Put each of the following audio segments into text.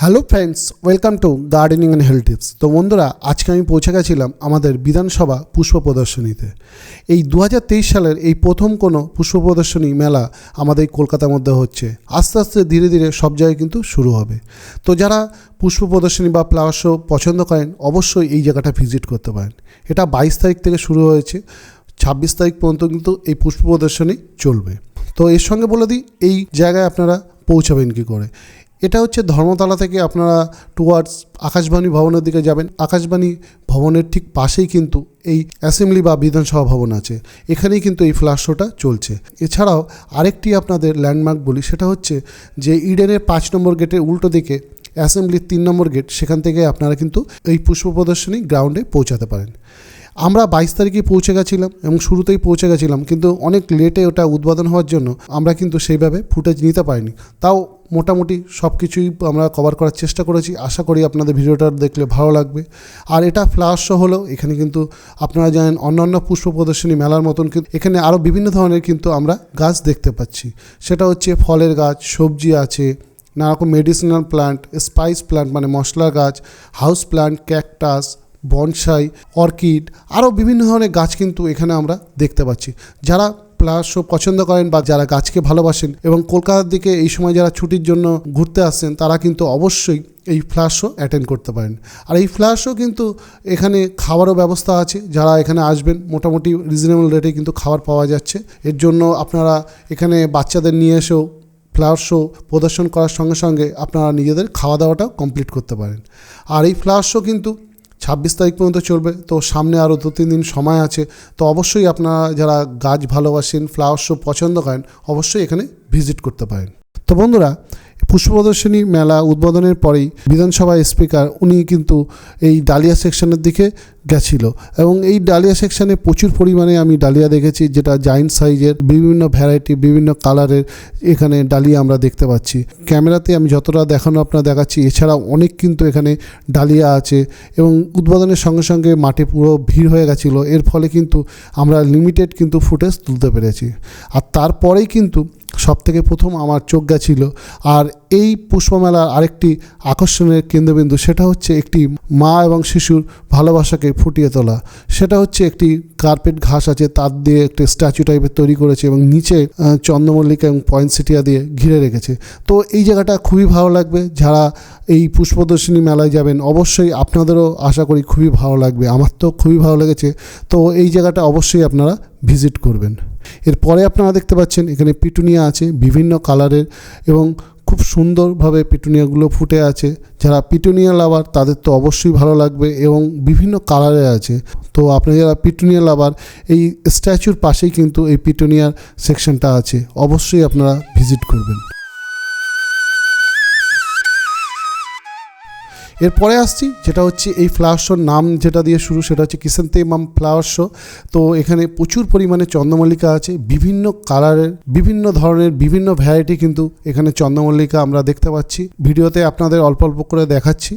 Hello friends welcome to gardening and health tips তো বন্ধুরা, আজকে আমি পৌঁছে গেছিলাম আমাদের বিধানসভা পুষ্প প্রদর্শনীতে। এই দু হাজার তেইশ সালের এই প্রথম কোনো পুষ্প প্রদর্শনী মেলা আমাদের কলকাতার মধ্যে হচ্ছে। আস্তে আস্তে ধীরে ধীরে সব জায়গায় কিন্তু শুরু হবে। তো যারা পুষ্প প্রদর্শনী বা ফ্লাওয়ার শো পছন্দ করেন, অবশ্যই এই জায়গাটা ভিজিট করতে পারেন। এটা বাইশ তারিখ থেকে শুরু হয়েছে। ছাব্বিশ তারিখ পর্যন্ত কিন্তু এই পুষ্প প্রদর্শনী চলবে। তো এর সঙ্গে বলে দিই, এই জায়গায় আপনারা পৌঁছাবেন কী করে? এটা হচ্ছে ধর্মতলা থেকে আপনারা টুয়ার্ডস আকাশবাণী ভবনের দিকে যাবেন। আকাশবাণী ভবনের ঠিক পাশেই কিন্তু এই অ্যাসেম্বলি বা বিধানসভা ভবন আছে। এখানেই কিন্তু এই ফ্ল্যাশ শোটা চলছে। এছাড়াও আরেকটি আপনাদের ল্যান্ডমার্ক বলি, সেটা হচ্ছে যে ইডেনের পাঁচ নম্বর গেটের উল্টো দিকে অ্যাসেম্বলির তিন নম্বর গেট, সেখান থেকে আপনারা কিন্তু এই পুষ্প প্রদর্শনী গ্রাউন্ডে পৌঁছাতে পারেন। আমরা বাইশ তারিখে পৌঁছে গেছিলাম এবং শুরুতেই পৌঁছে গেছিলাম, কিন্তু অনেক লেটে ওটা উদ্বোধন হওয়ার জন্য আমরা কিন্তু সেইভাবে ফুটেজ নিতে পারিনি। তাও মোটামুটি সব কিছুই আমরা কভার করার চেষ্টা করেছি। আশা করি আপনাদের ভিডিওটা দেখলে ভালো লাগবে। আর এটা ফ্লাওয়ার শো হলো এখানে কিন্তু আপনারা জানেন অন্যান্য পুষ্প প্রদর্শনী মেলার মতন কিন্তু এখানে আরও বিভিন্ন ধরনের কিন্তু আমরা গাছ দেখতে পাচ্ছি। সেটা হচ্ছে ফলের গাছ, সবজি আছে নানা রকম মেডিসিনাল প্লান্ট স্পাইস প্লান্ট মানে মশলার গাছ house plant cactus bonsai, orchid, আরও বিভিন্ন ধরনের গাছ কিন্তু এখানে আমরা দেখতে পাচ্ছি। যারা প্লাস পছন্দ করেন বা যারা গাছকে ভালোবাসেন এবং কলকাতার দিকে এই সময় যারা ছুটির জন্য ঘুরতে আসছেন, তারা কিন্তু অবশ্যই এই ফ্ল্যাশ শো অ্যাটেন্ড করতে পারেন। আর এই ফ্ল্যাশ শো কিন্তু এখানে খাবারও ব্যবস্থা আছে। যারা এখানে আসবেন, মোটামুটি রিজনেবল রেটে কিন্তু খাবার পাওয়া যাচ্ছে। এর জন্য আপনারা এখানে বাচ্চাদের নিয়ে এসেও ফ্লাওয়ার শো প্রদর্শন করার সঙ্গে সঙ্গে আপনারা নিজেদের খাওয়া দাওয়াটাও কমপ্লিট করতে পারেন। আর এই ফ্লাওয়ার শো কিন্তু ছাব্বিশ তারিখ পর্যন্ত চলবে। তো সামনে আরও দু, তিন দিন সময় আছে। তো অবশ্যই আপনারা যারা গাছ ভালোবাসেন ফ্লাওয়ার শো পছন্দ করেন, অবশ্যই এখানে ভিজিট করতে পারেন। তো বন্ধুরা পুষ্প প্রদর্শনী মেলা উদ্বোধনের পরেই বিধানসভা স্পিকার উনি কিন্তু এই ডালিয়া সেকশনের দিকে গেছিল। এবং এই ডালিয়া সেকশনে প্রচুর পরিমাণে আমি ডালিয়া দেখেছি, যেটা জাইন্ট সাইজের বিভিন্ন ভ্যারাইটি বিভিন্ন কালারের এখানে ডালিয়া আমরা দেখতে পাচ্ছি। ক্যামেরাতে আমি যতটা দেখানো আপনার দেখাচ্ছি, এছাড়াও অনেক কিন্তু এখানে ডালিয়া আছে এবং উদ্বোধনের সঙ্গে সঙ্গে মাঠে পুরো ভিড় হয়ে গেছিল। এর ফলে কিন্তু আমরা লিমিটেড কিন্তু ফুটেজ তুলতে পেরেছি। আর তারপরেই কিন্তু সব থেকে প্রথম আমার চোখ গেছিল। আর এই পুষ্পমেলার আরেকটি আকর্ষণের কেন্দ্রবিন্দু সেটা হচ্ছে একটি মা এবং শিশুর ভালোবাসাকে ফুটিয়ে তোলা। সেটা হচ্ছে একটি কার্পেট ঘাস আছে, তার দিয়ে একটি স্ট্যাচু টাইপের তৈরি করেছে এবং নিচে চন্দ্রমল্লিকা এবং পয়েন্টসিটিয়া দিয়ে ঘিরে রেখেছে। তো এই জায়গাটা খুবই ভালো লাগবে। যারা এই পুষ্প প্রদর্শনী মেলায় যাবেন, অবশ্যই আপনাদেরও আশা করি খুবই ভালো লাগবে। আমার তো খুবই ভালো লেগেছে। তো এই জায়গাটা অবশ্যই আপনারা ভিজিট করবেন। এরপরে আপনারা দেখতে পাচ্ছেন, এখানে পিটুনিয়া আছে, বিভিন্ন কালারের এবং খুব সুন্দরভাবে পিটুনিয়াগুলো ফুটে আছে। যারা পিটুনিয়া লাভার, তাদের তো অবশ্যই ভালো লাগবে এবং বিভিন্ন কালারে আছে। তো আপনি যারা পিটুনিয়া লাভার, এই স্ট্যাচুর পাশেই কিন্তু এই পিটুনিয়ার সেকশনটা আছে। অবশ্যই আপনারা ভিজিট করবেন। এরপরে আসছি, যেটা হচ্ছে এই ফ্লাওয়ার শোর নাম যেটা দিয়ে শুরু, সেটা হচ্ছে কিষান্তে মাম ফ্লাওয়ার শো তো এখানে প্রচুর পরিমাণে চন্দ্রমল্লিকা আছে, বিভিন্ন কালারের বিভিন্ন ধরনের, বিভিন্ন ভ্যারাইটি কিন্তু এখানে চন্দ্রমল্লিকা আমরা দেখতে পাচ্ছি। ভিডিওতে আপনাদের অল্প অল্প করে দেখাচ্ছি।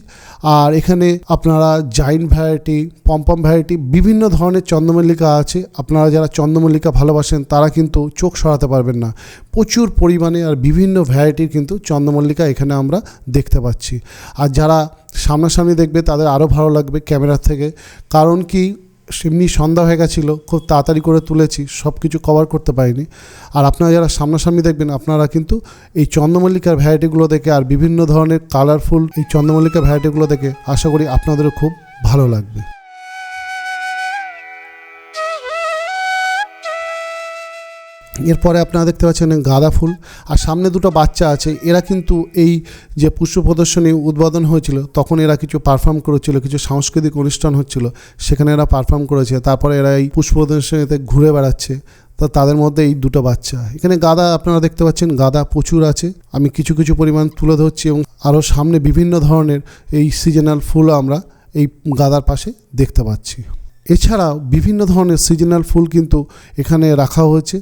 আর এখানে আপনারা জাইন ভ্যারাইটি পম্পম ভ্যারাইটি বিভিন্ন ধরনের চন্দ্রমল্লিকা আছে। আপনারা যারা চন্দ্রমল্লিকা ভালোবাসেন, তারা কিন্তু চোখ সরাতে পারবেন না। প্রচুর পরিমাণে আর বিভিন্ন ভ্যারাইটির কিন্তু চন্দ্রমল্লিকা এখানে আমরা দেখতে পাচ্ছি। আর যারা সামনাসামনি দেখবে তাদের আরও ভালো লাগবে ক্যামেরার থেকে। কারণ কি, এমনি সন্ধ্যা হয়ে গেছিল, খুব তাড়াতাড়ি করে তুলেছি সব কিছু কভার করতে পারিনি। আর আপনারা যারা সামনাসামনি দেখবেন, আপনারা কিন্তু এই চন্দ্রমল্লিকার ভ্যারাইটিগুলো দেখে আর বিভিন্ন ধরনের কালারফুল এই চন্দ্রমল্লিকার ভ্যারাইটিগুলো দেখে আশা করি আপনাদেরও খুব ভালো লাগবে। এরপরে আপনারা দেখতে পাচ্ছেন গাঁদা ফুল, আর সামনে দুটো বাচ্চা আছে, এরা কিন্তু এই যে পুষ্প প্রদর্শনী উদ্বোধন হয়েছিল, তখন এরা কিছু পারফর্ম করেছিল, কিছু সাংস্কৃতিক অনুষ্ঠান হচ্ছিল, সেখানে এরা পারফর্ম করেছে, তারপরে এরা এই পুষ্প প্রদর্শনীতে ঘুরে বেড়াচ্ছে, তো তাদের মধ্যে এই দুটো বাচ্চা। এখানে গাদা, আপনারা দেখতে পাচ্ছেন গাদা প্রচুর আছে, আমি কিছু কিছু পরিমাণ তুলে ধরছি এবং আরও সামনে বিভিন্ন ধরনের এই সিজনাল ফুলও আমরা এই গাদার পাশে দেখতে পাচ্ছি। এছাড়াও বিভিন্ন ধরনের সিজনাল ফুল কিন্তু এখানে রাখা হয়েছে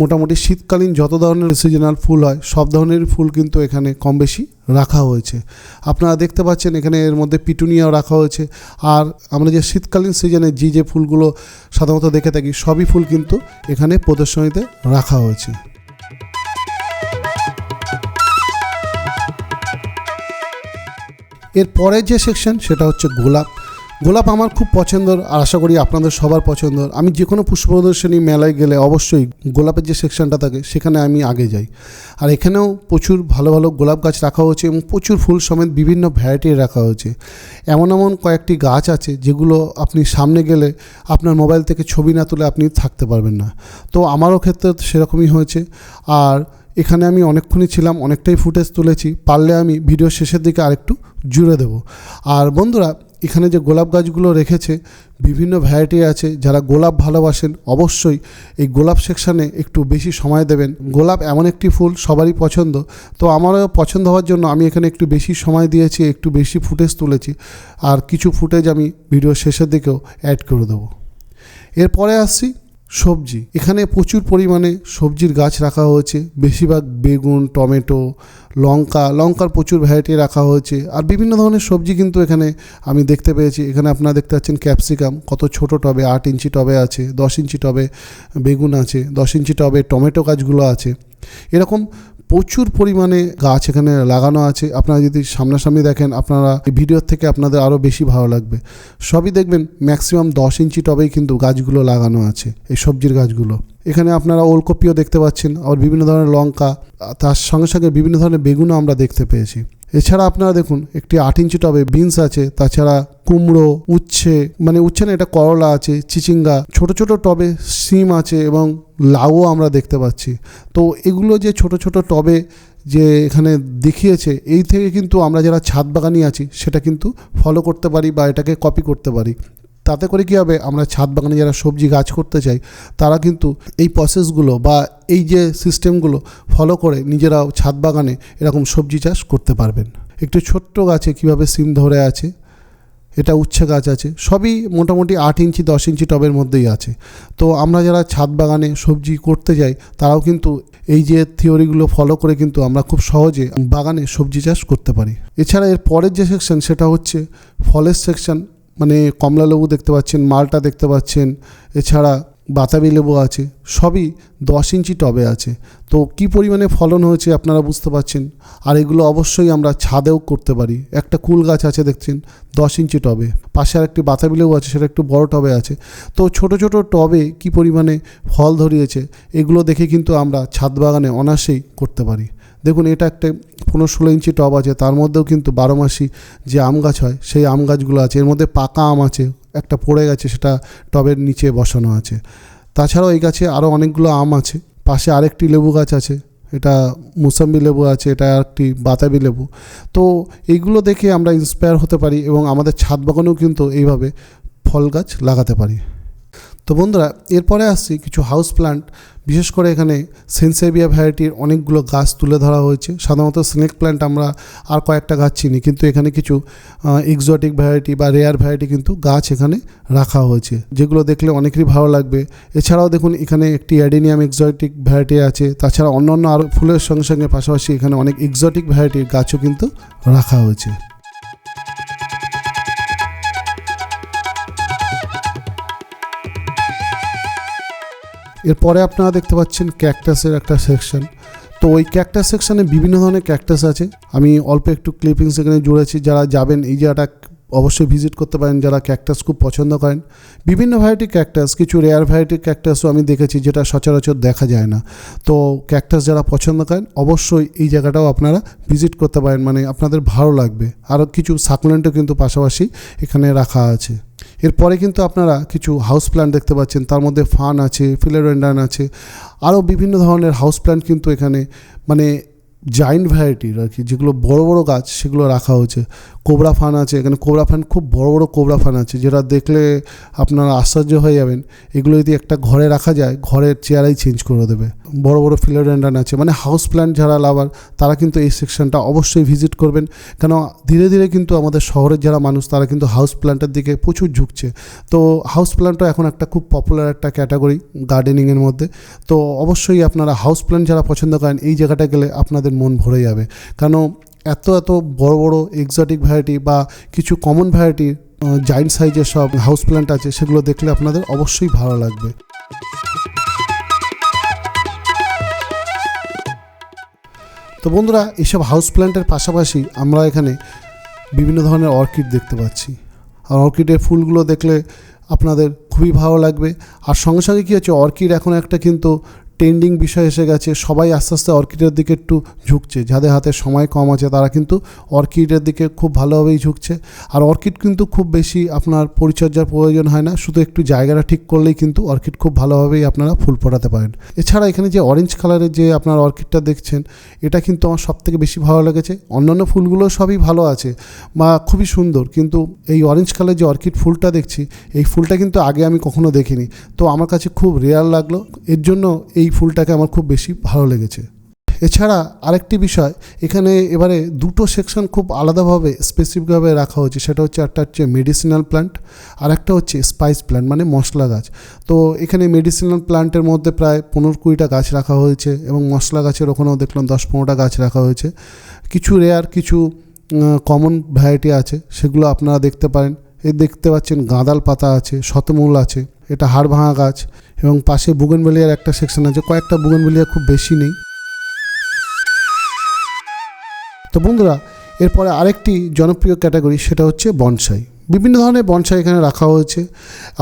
মোটামুটি শীতকালীন যত ধরনের সিজনাল ফুল হয়, সব ধরনের ফুল কিন্তু এখানে কম বেশি রাখা হয়েছে। আপনারা দেখতে পাচ্ছেন এখানে এর মধ্যে পিটুনিয়াও রাখা হয়েছে। আর আমরা যে শীতকালীন সিজনে যে যে ফুলগুলো সাধারণত দেখে থাকি, সবই ফুল কিন্তু এখানে প্রদর্শনীতে রাখা হয়েছে। এর পরের যে সেকশন সেটা হচ্ছে গোলাপ। গোলাপ আমার খুব পছন্দর, আর আশা করি আপনাদের সবার পছন্দর। আমি যে কোনো পুষ্প প্রদর্শনী মেলায় গেলে অবশ্যই গোলাপের যে সেকশনটা থাকে, সেখানে আমি আগে যাই। আর এখানেও প্রচুর ভালো ভালো গোলাপ গাছ রাখা হয়েছে এবং প্রচুর ফুল সমেত বিভিন্ন ভ্যারাইটি রাখা হয়েছে। এমন এমন কয়েকটি গাছ আছে যেগুলো আপনি সামনে গেলে আপনার মোবাইল থেকে ছবি না তুলে আপনি থাকতে পারবেন না। তো আমারও ক্ষেত্রে সেরকমই হয়েছে। আর এখানে আমি অনেকক্ষণই ছিলাম, অনেকটাই ফুটেজ তুলেছি। পারলে আমি ভিডিও শেষের দিকে আরেকটু জুড়ে দেব। আর বন্ধুরা এখানে যে গোলাপ গাছগুলো রেখেছে, বিভিন্ন ভ্যারাইটি আছে, যারা গোলাপ ভালোবাসেন অবশ্যই এই গোলাপ সেকশানে একটু বেশি সময় দেবেন। গোলাপ এমন একটি ফুল, সবারই পছন্দ। তো আমারও পছন্দ হওয়ার জন্য আমি এখানে একটু বেশি সময় দিয়েছি, একটু বেশি ফুটেজ তুলেছি। আর কিছু ফুটেজ আমি ভিডিও শেষের দিকেও অ্যাড করে দেবো। এরপরে আসছি সবজি। এখানে প্রচুর পরিমাণে সবজির গাছ রাখা হয়েছে। বেশিরভাগ বেগুন, টমেটো, লঙ্কা, লঙ্কার প্রচুর ভ্যারাইটি রাখা হয়েছে। আর বিভিন্ন ধরনের সবজি কিন্তু এখানে আমি দেখতে পেয়েছি। এখানে আপনারা দেখতে পাচ্ছেন ক্যাপসিকাম কত ছোট টবে আট ইঞ্চি টবে আছে, দশ ইঞ্চি টবে বেগুন আছে, দশ ইঞ্চি টবে টমেটো গাছগুলো আছে। এরকম প্রচুর পরিমাণে গাছ এখানে লাগানো আছে। আপনারা যদি সামনাসামনি দেখেন, আপনারা এই ভিডিওর থেকে আপনাদের আরও বেশি ভালো লাগবে। সবই দেখবেন ম্যাক্সিমাম দশ ইঞ্চি টবেই কিন্তু গাছগুলো লাগানো আছে, এই সবজির গাছগুলো। এখানে আপনারা ওলকপিও দেখতে পাচ্ছেন, আবার বিভিন্ন ধরনের লঙ্কা তার সঙ্গে সঙ্গে বিভিন্ন ধরনের বেগুনও আমরা দেখতে পেয়েছি। এছাড়া আপনারা দেখুন, একটি আট ইঞ্চি টবে বিনস আছে, তাছাড়া কুমড়ো, উচ্ছে মানে উচ্ছে না, এটা করলা আছে, চিচিঙ্গা, ছোট ছোট টবে সিম আছে এবং লাউও আমরা দেখতে পাচ্ছি। তো এগুলো যে ছোট ছোট টবে যে এখানে দেখিয়েছে, এই থেকে কিন্তু আমরা যারা ছাদ বাগানি আছি, সেটা কিন্তু ফলো করতে পারি বা এটাকে কপি করতে পারি। তাতে করে কী হবে, আমরা ছাদ বাগানে যারা সবজি গাছ করতে চাই, তারা কিন্তু এই প্রসেসগুলো বা এই যে সিস্টেমগুলো ফলো করে নিজেরাও ছাদ বাগানে এরকম সবজি চাষ করতে পারবেন। একটু ছোট্ট গাছে কীভাবে সিম ধরে আছে এটা উচ্ছে গাছ আছে। সবই মোটামুটি আট ইঞ্চি, দশ ইঞ্চি টবের মধ্যেই আছে। তো আমরা যারা ছাদ বাগানে সবজি করতে যাই, তারাও কিন্তু এই যে থিওরিগুলো ফলো করে কিন্তু আমরা খুব সহজে বাগানে সবজি চাষ করতে পারি। এছাড়া এর পরের যে সেকশন, সেটা হচ্ছে ফলের সেকশন। মানে কমলা লেবু দেখতে পাচ্ছেন, মালটা দেখতে পাচ্ছেন। এছাড়া বাতাবি লেবু আছে, সবই দশ ইঞ্চি টবে আছে। তো কি পরিমাণে ফলন হয়েছে আপনারা বুঝতে পারছেন? আর এগুলো অবশ্যই আমরা ছাদেও করতে পারি। একটা কুল গাছ আছে দেখছেন, দশ ইঞ্চি টবে। পাশে আর একটি বাতাবি লেবু আছে, সেটা একটু বড় টবে আছে। তো ছোট ছোট টবে কি পরিমাণে ফল ধরিয়েছে, এগুলো দেখে কিন্তু আমরা ছাদ বাগানে অনায়াসেই করতে পারি। দেখুন, এটা একটা পনেরো ষোলো ইঞ্চি টব আছে, তার মধ্যেও কিন্তু বারো মাসি যে আম গাছ হয়, সেই আম গাছগুলো আছে। এর মধ্যে পাকা আম আছে একটা পড়ে গেছে, সেটা টবের নিচে বসানো আছে। তাছাড়াও এই গাছে আরও অনেকগুলো আম আছে। পাশে আরেকটি লেবু গাছ আছে। এটা মুসাম্বি লেবু আছে, এটা একটি বাতাবি লেবু। তো এইগুলো দেখে আমরা ইন্সপায়ার হতে পারি এবং আমাদের ছাদ বাগানেও কিন্তু এইভাবে ফল গাছ লাগাতে পারি। তো বন্ধুরা, এরপরে আসছি কিছু হাউস প্লান্ট বিশেষ করে এখানে সেন্সেবিয়া ভ্যারাইটির অনেকগুলো গাছ তুলে ধরা হয়েছে। সাধারণত স্নেক প্ল্যান্ট আমরা আর কয়েকটা গাছ চিনি, কিন্তু এখানে কিছু এক্সোটিক ভ্যারাইটি বা রেয়ার ভ্যারাইটি কিন্তু গাছ এখানে রাখা হয়েছে, যেগুলো দেখলে অনেকেরই ভালো লাগবে। এছাড়াও দেখুন, এখানে একটি অ্যাডেনিয়াম এক্সোটিক ভ্যারাইটি আছে, তাছাড়া অন্যান্য আরও ফুলের সঙ্গে সঙ্গে পাশাপাশি এখানে অনেক এক্সোটিক ভ্যারাইটির গাছও কিন্তু রাখা হয়েছে। এরপরে আপনারা দেখতে পাচ্ছেন ক্যাকটাসের একটা সেকশন। তো ওই ক্যাকটাস সেকশানে বিভিন্ন ধরনের ক্যাকটাস আছে। আমি অল্প একটু ক্লিপিংস এখানে জুড়েছি। যারা যাবেন এই জায়গাটা অবশ্যই ভিজিট করতে পারেন যারা ক্যাকটাস খুব পছন্দ করেন। বিভিন্ন ভ্যারাইটির ক্যাকটাস কিছু রেয়ার ভ্যারাইটির ক্যাকটাসও আমি দেখেছি যেটা সচরাচর দেখা যায় না। তো ক্যাকটাস যারা পছন্দ করেন, অবশ্যই এই জায়গাটাও আপনারা ভিজিট করতে পারেন মানে আপনাদের ভালো লাগবে। আরও কিছু সাকুলেন্টও কিন্তু পাশাপাশি এখানে রাখা আছে। এরপরে কিন্তু আপনারা কিছু হাউস প্ল্যান্ট দেখতে পাচ্ছেন, তার মধ্যে ফান আছে ফিলোরেন্ডান আছে আরও বিভিন্ন ধরনের হাউস প্ল্যান্ট কিন্তু এখানে মানে জায়েন্ট ভ্যারাইটির আর কি, যেগুলো বড় বড় গাছ, সেগুলো রাখা হয়েছে। কোবরা ফান আছে, এখানে কোবরা ফান, খুব বড় বড় কোবরা ফান আছে, যেটা দেখলে আপনারা আশ্চর্য হয়ে যাবেন। এগুলো যদি একটা ঘরে রাখা যায়, ঘরের চেয়ারাই চেঞ্জ করে দেবে। বড় বড় ফিলোডেন্ডান আছে মানে হাউস প্ল্যান্ট যারা লাভার তারা কিন্তু এই সেকশনটা অবশ্যই ভিজিট করবেন। কেন, ধীরে ধীরে কিন্তু আমাদের শহরের যারা মানুষ, তারা কিন্তু হাউস প্ল্যান্টের দিকে প্রচুর ঝুঁকছে। তো হাউস প্ল্যান্টও এখন একটা খুব পপুলার একটা ক্যাটাগরি গার্ডেনিংয়ের মধ্যে। তো অবশ্যই আপনারা হাউস প্ল্যান্ট যারা পছন্দ করেন, এই জায়গাটা গেলে আপনাদের মন ভরে যাবে। কারণ এত এত বড় বড় এক্সোটিক ভ্যারাইটি বা কিছু কমন ভ্যারাইটির জায়েন্ট সাইজের সব হাউস প্ল্যান্ট আছে, সেগুলো দেখলে আপনাদের অবশ্যই ভালো লাগবে। তো বন্ধুরা এইসব হাউস প্ল্যান্টের পাশাপাশি আমরা এখানে বিভিন্ন ধরনের অর্কিড দেখতে পাচ্ছি। আর অর্কিডের ফুলগুলো দেখলে আপনাদের খুবই ভালো লাগবে। আর সঙ্গে সঙ্গে কী হচ্ছে অর্কিড এখন একটা কিন্তু ট্রেন্ডিং বিষয় এসে গেছে, সবাই আস্তে আস্তে অর্কিডের দিকে একটু ঝুঁকছে। যাদের হাতে সময় কম আছে, তারা কিন্তু অর্কিডের দিকে খুব ভালোভাবেই ঝুঁকছে। আর অর্কিড কিন্তু খুব বেশি আপনার পরিচর্যার প্রয়োজন হয় না, শুধু একটু জায়গাটা ঠিক করলেই কিন্তু অর্কিড খুব ভালোভাবেই আপনারা ফুল ফোটাতে পারেন। এছাড়া এখানে যে অরেঞ্জ কালারের যে আপনার অর্কিডটা দেখছেন, এটা কিন্তু আমার সবথেকে বেশি ভালো লেগেছে। অন্যান্য ফুলগুলো সবই ভালো আছে বা খুবই সুন্দর, কিন্তু এই অরেঞ্জ কালার যে অর্কিড ফুলটা দেখছি, এই ফুলটা কিন্তু আগে আমি কখনো দেখিনি। তো আমার কাছে খুব রেয়ার লাগল। এর জন্য এই ফুলটাকে আমার খুব বেশি ভালো লেগেছে। এছাড়া আরেকটি বিষয়, এখানে এবারে দুটো সেকশন খুব আলাদাভাবে স্পেসিফিকভাবে রাখা হয়েছে, সেটা হচ্ছে একটা হচ্ছে মেডিসিনাল প্ল্যান্ট আর একটা হচ্ছে স্পাইস প্ল্যান্ট মানে মশলা গাছ। তো এখানে মেডিসিনাল প্ল্যান্টের মধ্যে প্রায় পনেরো কুড়িটা গাছ রাখা হয়েছে এবং মশলা গাছের ওখানেও দেখলাম দশ পনেরোটা গাছ রাখা হয়েছে। কিছু রেয়ার কিছু কমন ভ্যারাইটি আছে, সেগুলো আপনারা দেখতে পারেন। এই দেখতে পাচ্ছেন গাঁদাল পাতা আছে, শতমূল আছে। এটা হাড় ভাঙা গাছ এবং পাশে বুগনবেলিয়ার একটা সেকশন আছে। কয়েকটা বুগনবেলিয়া খুব বেশি নেই। তো বন্ধুরা, এরপরে আরেকটি জনপ্রিয় ক্যাটাগরি সেটা হচ্ছে বনসাই বিভিন্ন ধরনের বনসাই এখানে রাখা হয়েছে।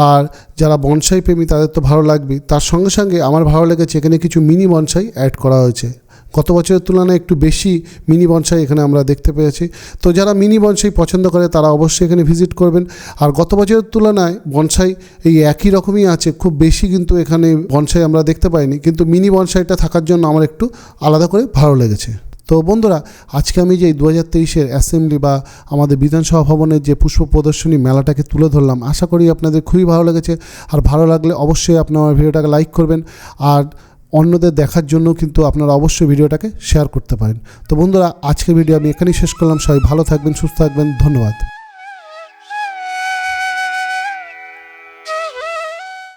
আর যারা বনসাই প্রেমী তাদের তো ভালো লাগবেই। তার সঙ্গে সঙ্গে আমার ভালো লেগেছে, এখানে কিছু মিনি বনসাই অ্যাড করা হয়েছে। গত বছরের তুলনায় একটু বেশি মিনি বনসাই এখানে আমরা দেখতে পেয়েছি। তো যারা মিনি বনসাই পছন্দ করে, তারা অবশ্যই এখানে ভিজিট করবেন। আর গত বছরের তুলনায় বনসাই এই একই রকমই আছে, খুব বেশি কিন্তু এখানে বনসাই আমরা দেখতে পাইনি। কিন্তু মিনি বনসাইটা থাকার জন্য আমার একটু আলাদা করে ভালো লেগেছে। তো বন্ধুরা, আজকে আমি যে দু হাজার তেইশের অ্যাসেম্বলি বা আমাদের বিধানসভা ভবনের যে পুষ্প প্রদর্শনী মেলাটাকে তুলে ধরলাম, আশা করি আপনাদের খুবই ভালো লেগেছে। আর ভালো লাগলে অবশ্যই আপনার ভিডিওটাকে লাইক করবেন। আর অন্যদের দেখার জন্য কিন্তু আপনারা অবশ্যই ভিডিওটাকে শেয়ার করতে পারেন। তো বন্ধুরা, আজকের ভিডিও আমি এখানেই শেষ করলাম। সবাই ভালো থাকবেন, সুস্থ থাকবেন। ধন্যবাদ।